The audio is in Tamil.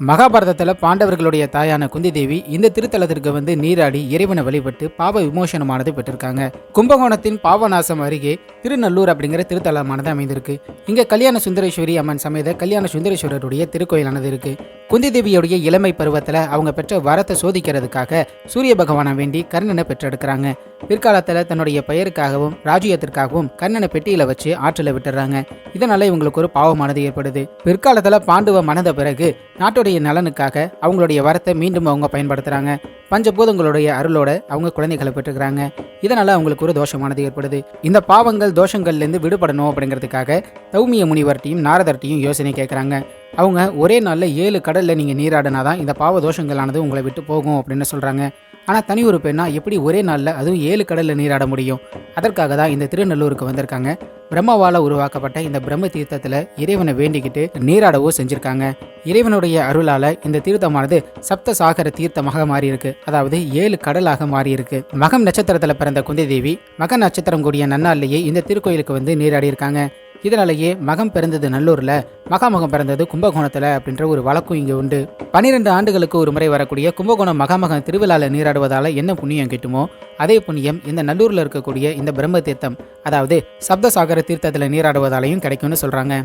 மகாபாரதத்தில் பாண்டவர்களுடைய தாயான குந்தி தேவி இந்த திருத்தலத்திற்கு வந்து நீராடி இறைவனை வழிபட்டு பாவ விமோசனமானது பெற்றிருக்காங்க. கும்பகோணத்தின் பாவநாசம் அருகே திருநல்லூர் அப்படிங்கிற திருத்தலமானது அமைந்திருக்கு. இங்கே கல்யாண சுந்தரேஸ்வரி அம்மன் சமேத கல்யாண சுந்தரேஸ்வரருடைய திருக்கோயிலானது இருக்கு. குந்தி தேவியுடைய இளமை பருவத்தில் அவங்க பெற்ற வரத்தை சோதிக்கிறதுக்காக சூரிய பகவானை வேண்டி கர்ணனை பெற்றெடுக்கிறாங்க. பிற்காலத்தில் தன்னுடைய பெயருக்காகவும் ராஜ்யத்திற்காகவும் கர்ணனை பெட்டியில வச்சு ஆற்றில் விட்டுறாங்க. இதனால இவங்களுக்கு ஒரு பாவமானது ஏற்படுது. பிற்காலத்தில் பாண்டுவ மணந்த பிறகு நாட்டுடைய நலனுக்காக அவங்களுடைய வரத்தை மீண்டும் அவங்க பயன்படுத்துறாங்க. பஞ்சபூதங்களுடைய அருளோட அவங்க குழந்தைகளை பெற்றுக்கிறாங்க. இதனால அவங்களுக்கு ஒரு தோஷமானது ஏற்படுது. இந்த பாவங்கள் தோஷங்கள்லேருந்து விடுபடணும் அப்படிங்கிறதுக்காக தௌமிய முனிவர்கிட்டையும் நாரதர்கிட்டையும் யோசனை கேட்குறாங்க. அவங்க ஒரே நாளில் ஏழு கடலில் நீங்கள் நீராடினாதான் இந்த பாவ தோஷங்களானது உங்களை விட்டு போகும் அப்படின்னு சொல்கிறாங்க ஆனால் தனி ஒரு பெண்ணா எப்படி ஒரே நாளில் அதுவும் ஏழு கடலில் நீராட முடியும்? அதற்காக தான் இந்த திருநல்லூருக்கு வந்திருக்காங்க. பிரம்மவால உருவாக்கப்பட்ட இந்த பிரம்ம தீர்த்தத்தில் இறைவனை வேண்டிக்கிட்டு நீராடவோ செஞ்சிருக்காங்க. இறைவனுடைய அருளால இந்த தீர்த்தமானது சப்த சாகர தீர்த்தமாக மாறியிருக்கு. அதாவது ஏழு கடலாக மாறியிருக்கு. மகம் நட்சத்திரத்தில் பிறந்த குந்தி தேவி மக நட்சத்திரம் கூடிய நன்னாள்லேயே இந்த திருக்கோயிலுக்கு வந்து நீராடி இருக்காங்க இதனாலேயே மகம் பிறந்தது நல்லூர்ல மகாமகம் பிறந்தது கும்பகோணத்துல அப்படின்ற ஒரு வழக்கம் இங்கே உண்டு. பன்னிரெண்டு ஆண்டுகளுக்கு ஒரு முறை வரக்கூடிய கும்பகோணம் மகாமகம் திருவிழாவில் நீராடுவதால என்ன புண்ணியம் கிட்டுமோ அதே புண்ணியம் இந்த நல்லூர்ல இருக்கக்கூடிய இந்த பிரம்ம தீர்த்தம் அதாவது சப்தசாகர தீர்த்தத்தில் நீராடுவதாலையும் கிடைக்கும்னு சொல்றாங்க.